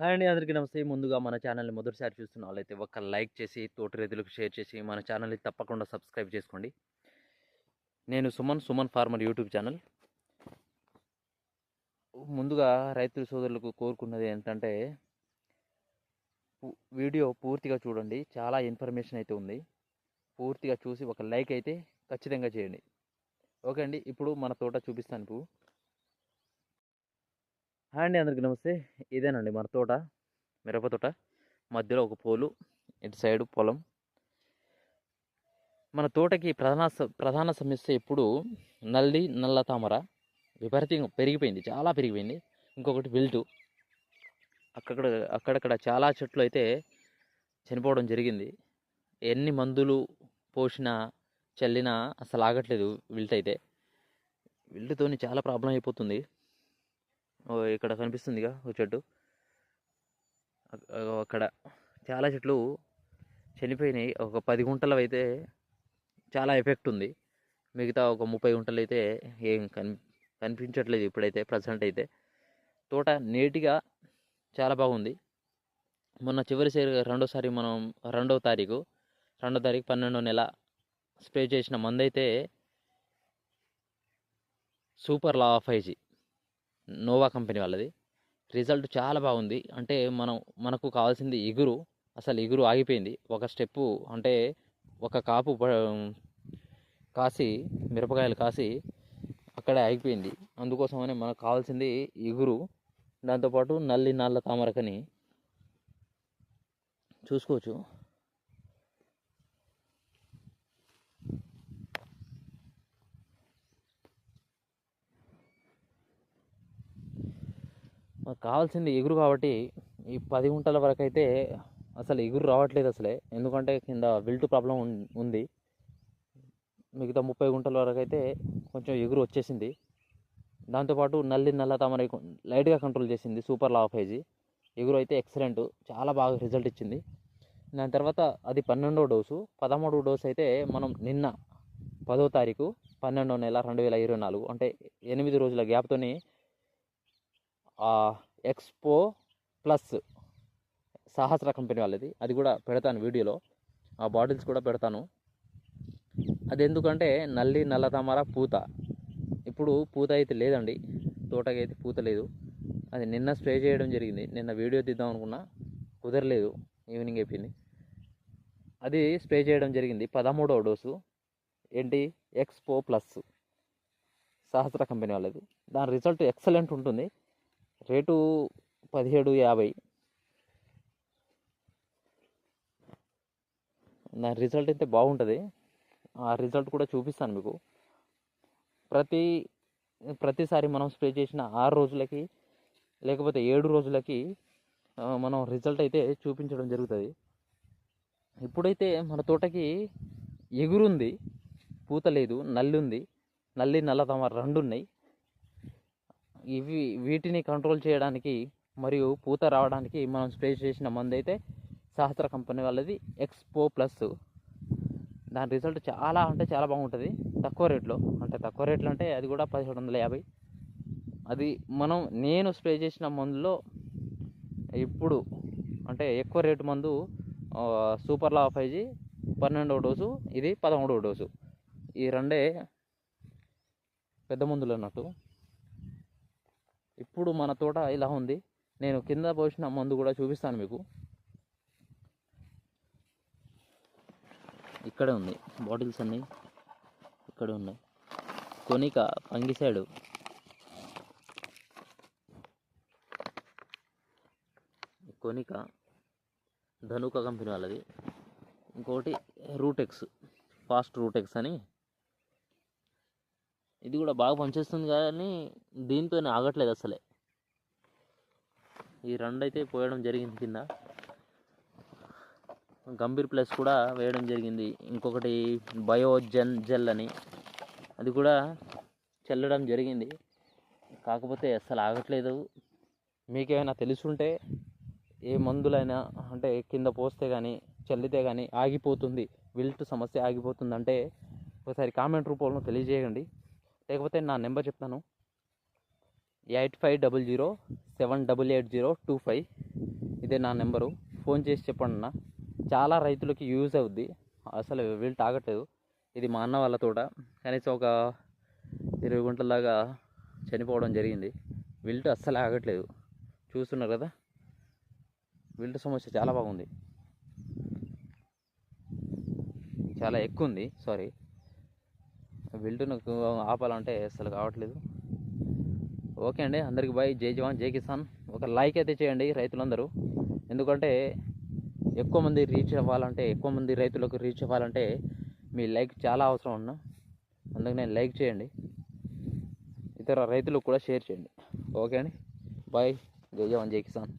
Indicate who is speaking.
Speaker 1: Hi అండి అందరికీ నమస్తే. ముందుగా మన ఛానల్ని మొదటిసారి చూస్తున్న వాళ్ళైతే ఒక లైక్ చేసి తోటి రైతులకు షేర్ చేసి మన ఛానల్ని తప్పకుండా సబ్స్క్రైబ్ చేసుకోండి. నేను Suman Suman farmer YouTube channel. ముందుగా రైతు సోదరులకు కోరుకున్నది ఏంటంటే వీడియో పూర్తిగా చూడండి. చాలా ఇన్ఫర్మేషన్ అయితే ఉంది. పూర్తిగా చూసి ఒక లైక్ అయితే ఖచ్చితంగా చేయండి. ఓకే అండి ఇప్పుడు మన తోట చూపిస్తాను. ఇప్పుడు హాయ్ అండి అందరికీ నమస్తే. ఇదేనండి మన తోట మిరప తోట. మధ్యలో ఒక పోలు ఇటు సైడు పొలం. మన తోటకి ప్రధాన స- ప్రధాన సమస్య ఇప్పుడు నల్లి నల్ల తామర విపరీతంగా పెరిగిపోయింది చాలా పెరిగిపోయింది. ఇంకొకటి విల్టు. అక్కడ అక్కడక్కడ చాలా చెట్లు అయితే చనిపోవడం జరిగింది. ఎన్ని మందులు పోసినా చల్లినా అసలు ఆగట్లేదు విల్ట్ అయితే. విల్టుతోని చాలా ప్రాబ్లం అయిపోతుంది. ఇక్కడ కనిపిస్తుందిగా ఒక చెట్టు. అక్కడ చాలా చెట్లు చనిపోయినాయి. ఒక పది గుంటలు అయితే చాలా ఎఫెక్ట్ ఉంది. మిగతా ఒక ముప్పై గుంటలు అయితే ఏం కని కనిపించట్లేదు ఇప్పుడైతే ప్రజెంట్ అయితే. తోట నీట్గా చాలా బాగుంది. మొన్న చివరిసారి రెండోసారి మనం రెండవ తారీఖు రెండో తారీఖు పన్నెండో నెల స్ప్రే చేసిన మందు అయితే సూపర్ లా ఆఫ్ జీ నోవా కంపెనీ వాళ్ళది. రిజల్ట్ చాలా బాగుంది. అంటే మనం మనకు కావాల్సింది ఎగురు అసలు ఎగురు ఆగిపోయింది. ఒక స్టెప్పు అంటే ఒక కాపు ప- కాసి మిరపకాయలు కాసి అక్కడే ఆగిపోయింది. అందుకోసమనే మనకు కావాల్సింది ఎగురు దాంతోపాటు నల్లి నల్ల తామరకని చూసుకోవచ్చు మనకు కావాల్సింది ఎగురు కాబట్టి ఈ పది గుంటల వరకు అయితే అసలు ఎగురు రావట్లేదు అసలే. ఎందుకంటే కింద విల్ట్ ప్రాబ్లం ఉంది. మిగతా ముప్పై గుంటల వరకు అయితే కొంచెం ఎగురు వచ్చేసింది. దాంతోపాటు నల్లి నల్ల తామర లైట్గా కంట్రోల్ చేసింది సూపర్ లా ఎగురు అయితే ఎక్సలెంట్. చాలా బాగా రిజల్ట్ ఇచ్చింది. దాని తర్వాత అది పన్నెండో డోసు. పదమూడో డోసు అయితే మనం నిన్న పదో తారీఖు పన్నెండో నెల రెండు వేల ఇరవై నాలుగు అంటే ఎనిమిది రోజుల గ్యాప్తోని ఎక్స్పో ప్లస్ సాహస్ర కంపెనీ వాళ్ళది. అది కూడా పెడతాను వీడియోలో. ఆ బాటిల్స్ కూడా పెడతాను. అది ఎందుకంటే నల్లి నల్ల తామర పూత. ఇప్పుడు పూత అయితే లేదండి. తోటకి అయితే పూత లేదు. అది నిన్న స్ప్రే చేయడం జరిగింది. నిన్న వీడియో తీద్దాం అనుకున్నా. కుదరలేదు. ఈవినింగ్ అయిపోయింది. అది స్ప్రే చేయడం జరిగింది. పదమూడవ డోసు. ఏంటి? Expo plus. సహస్ర కంపెనీ వాళ్ళది. దాని రిజల్ట్ ఎక్సలెంట్ ఉంటుంది. రేటు పదిహేడు యాభై. నా రిజల్ట్ అయితే బాగుంటుంది. ఆ రిజల్ట్ కూడా చూపిస్తాను మీకు. ప్రతి ప్రతిసారి మనం స్ప్రే చేసిన ఆరు రోజులకి లేకపోతే ఏడు రోజులకి మనం రిజల్ట్ అయితే చూపించడం జరుగుతుంది. ఇప్పుడైతే మన తోటకి ఎగురుంది పూత లేదు నల్లి ఉంది నల్లి నల్ల తమ రెండు ఉన్నాయి. ఇవి వీటిని కంట్రోల్ చేయడానికి మరియు పూత రావడానికి మనం స్ప్రే చేసిన మందు అయితే సహస్ర కంపెనీ వాళ్ళది ఎక్స్పో ప్లస్ దాని రిజల్ట్ చాలా అంటే చాలా బాగుంటుంది. తక్కువ రేట్లో అంటే తక్కువ రేట్లో అంటే అది కూడా పదిహేడు వందల యాభై. అది మనం నేను స్ప్రే చేసిన మందులో ఇప్పుడు అంటే ఎక్కువ రేటు మందు సూపర్ లా ఫైవ్ జీ పన్నెండవ డోసు ఇది పదమూడవ డోసు. ఈ రెండే పెద్ద మందులు అన్నట్టు. ఇప్పుడు మన తోట ఇలా ఉంది. నేను కింద పోసిన మందు కూడా చూపిస్తాను మీకు. ఇక్కడే ఉంది. బాటిల్స్ అన్నీ ఇక్కడే ఉన్నాయి. కొనిక ఫంగిసైడ్. కొనిక ధనుక కంపెనీ వాళ్ళది. ఇంకోటి రూటెక్స్ ఫాస్ట్ రూటెక్స్ అని ఇది కూడా బాగా పనిచేస్తుంది కానీ దీంతో ఆగట్లేదు అసలే. ఈ రెండు అయితే పోయడం జరిగింది కింద. గంభీర్ ప్లస్ కూడా వేయడం జరిగింది. ఇంకొకటి బయో జెన్ జెల్ అని. అది కూడా చల్లడం జరిగింది. కాకపోతే అసలు ఆగట్లేదు. మీకేమైనా తెలుసుంటే ఏ మందులైనా అంటే కింద పోస్తే కానీ చల్లితే కానీ ఆగిపోతుంది. విల్ట్ సమస్య ఆగిపోతుంది అంటే ఒకసారి కామెంట్ రూపంలో తెలియజేయండి. లేకపోతే నా నెంబర్ చెప్తాను. Eight five double zero seven double eight zero two five. ఇదే నా నెంబరు. ఫోన్ చేసి చెప్పండి అన్న. చాలా రైతులకి యూజ్ అవుద్ది. అసలు వీళ్ళు తాగట్లేదు. ఇది మా అన్న వాళ్ళ తోట. కనీసం ఒక ఇరవై గుంటల దాకా చనిపోవడం జరిగింది. విల్ట్ అస్సలు ఆగట్లేదు. చూస్తున్నారు కదా? విల్ట్ సమస్య చాలా బాగుంది. చాలా ఎక్కువ ఉంది. సారీ విల్టును ఆపాలంటే అసలు కావట్లేదు. ఓకే అండి అందరికి బాయ్ జై జవాన్ జై కిసాన్. ఒక లైక్ అయితే చేయండి రైతులందరూ. ఎందుకంటే ఎక్కువ మంది రీచ్ అవ్వాలంటే ఎక్కువ మంది రైతులకు రీచ్ అవ్వాలంటే మీ లైక్ చాలా అవసరం ఉన్నా అందుకు నేను లైక్ చేయండి. ఇతర రైతులకు కూడా షేర్ చేయండి. ఓకే అండి బాయ్ జై జవాన్ జై కిసాన్.